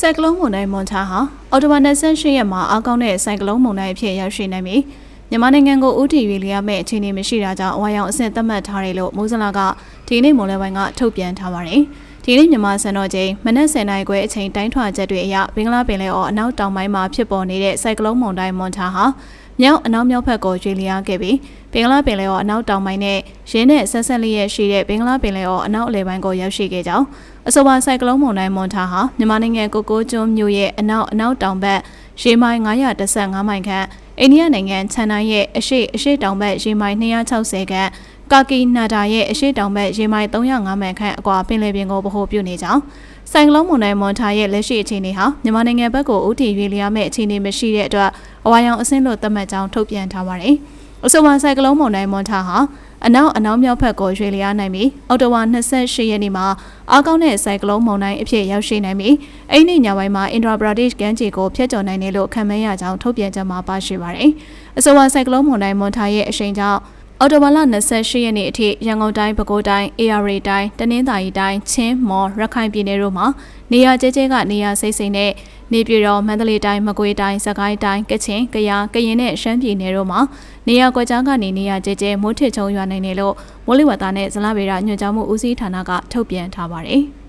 ဆိုင်ကလုန်းမုန်တိုင်းမွန်ချာဟာအော်တိုဘာ28ရက်မှာအားကောင်းတဲ့ဆိုင်ကလုန်းမုန်တိုင်းအဖြစ်ရောက်ရှိနိုင်ပြီးမြန်မာနိုင်ငံကိုဥတီရွေလျားမဲ့အခြေအနေမရှိတာကြောင့်အဝါရောင်အဆင့်သတ်မှတ်ထားတယ်လို့မိုးစလာကဒီနေ့မွန်လယ်ပိုင်းကထုတ်ပြန်ထားပါတယ်။ဒီနေ့မြန်မာစံတော်ချိန်မနက်10:00နာရီခွဲအချိန်တိုင်းထွာချက်တွေအရဘင်္ဂလားပင်လယ်အော်အနောက်တောင်ပိုင်းမှာဖြစ်ပေါ်နေတဲ့ဆိုင်ကလုန်းမုန်တိုင်းမွန်ချာဟာ မြောက်အနောက်မြောက်ဘက်ကိုရွေလျားခဲ့ပြီးဘင်္ဂလားပင်လယ်အော်အနောက်တောင်ပိုင်းနဲ့ရင်းနဲ့ဆက်ဆက်လျက်ရှိတဲ့ဘင်္ဂလားပင်လယ်အော်အနောက်အလယ်ပိုင်းကိုရောက်ရှိခဲ့ကြောင်းအဆိုပါဆိုင်ကလုန်းမုန်တိုင်းမွန်ထာဟာမြန်မာနိုင်ငံကိုကိုကျွန်းမြို့ရဲ့အနောက်အနောက်တောင်ဘက်ရေမိုင်915မိုင်ခန့်အိန္ဒိယနိုင်ငံချန်နိုင်ရဲ့အရှိအရှိတောင်ဘက်ရေမိုင်260ခန့်ကာကီနာဒါရဲ့အရှိတောင်ဘက်ရေမိုင်305မိုင်ခန့်အကွာပင်လယ်ပြင်ကိုဗဟိုပြုနေကြောင်းဆိုင်ကလုန်းမုန်တိုင်းမွန်ထာရဲ့လက်ရှိအခြေအနေဟာမြန်မာနိုင်ငံဘက်ကိုဥတီရွေလျားမဲ့အခြေအနေမရှိတဲ့အတွက် အဝါရောင်အဆင့်လို့သတ်မှတ်ကြောင်းထုတ်ပြန်ထားပါတယ်။အဆိုပါဆိုင်ကလုန်းမုန်တိုင်းမွန်ထာဟာအနောက်အနောက်မြောက်ဘက်ကိုရွေ့လျားနိုင်ပြီးအော်တိုဝါ28ရက်နေ့မှာအားကောင်းတဲ့ဆိုင်ကလုန်းမုန်တိုင်းအဖြစ်ရောက်ရှိနိုင်ပြီးအဲ့ဒီညပိုင်းမှာအင်ဒရာဘရာဒစ်ကမ်းခြေကိုဖျက်ချော်နိုင်တယ်လို့ခန့်မှန်းရကြောင်းထုတ်ပြန်ချက်မှာပါရှိပါတယ်။အဆိုပါဆိုင်ကလုန်းမုန်တိုင်းမွန်ထာရဲ့အရှိန်ကြောင့်အော်တိုဘာလ28ရက်နေ့အထိရန်ကုန်တိုင်းပဲခူးတိုင်း AR တိုင်းတနင်္သာရီတိုင်းချင်းမော်ရခိုင်ပြည်နယ်တို့မှာနေရာကျဲကျဲကနေရာစိတ်စိမ်နဲ့ နေပြည်တော်မန္တလေးတိုင်းမကွေးတိုင်းစကိုင်းတိုင်းကချင်ကယားကရင်နဲ့ရှမ်းပြည်နယ်တို့မှာနေရာကွက်ကြားကနေနေရာကျဲကျဲမိုးထစ်ချုံရွာနိုင်တယ်လို့မိုးလေဝသနဲ့ဇလဗေဒညွှန်ကြားမှုဦးစီးဌာနကထုတ်ပြန်ထားပါတယ်။